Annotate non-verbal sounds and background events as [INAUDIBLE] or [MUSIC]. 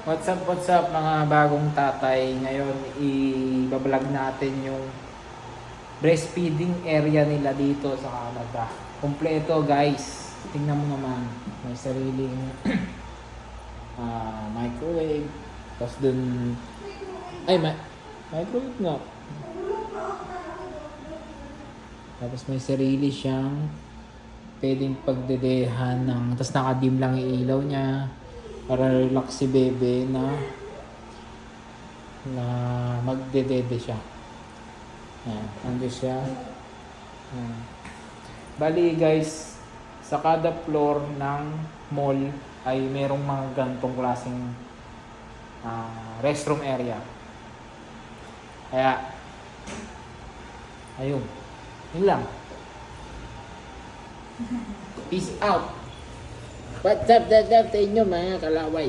What's up, what's up mga bagong tatay? Ngayon, i-vlog natin yung breastfeeding area nila dito sa Canada. Kompleto guys. Tingnan mo naman. May sariling [CLEARS THROAT] ah, microwave. Tapos dun... Ay, ma- microwave nga. Tapos may sarili siyang pwedeng pagdedehan ng... Tapos nakadim lang yung ilaw niya para relax si bebe na na magdedede siya. Ayan, ando siya. Ayan. Bali guys, sa kada floor ng mall ay merong mga gantong klaseng ah, restroom area. Kaya, ayun. Yun lang. Peace out. What's up, what's up sa inyo mga kalaway?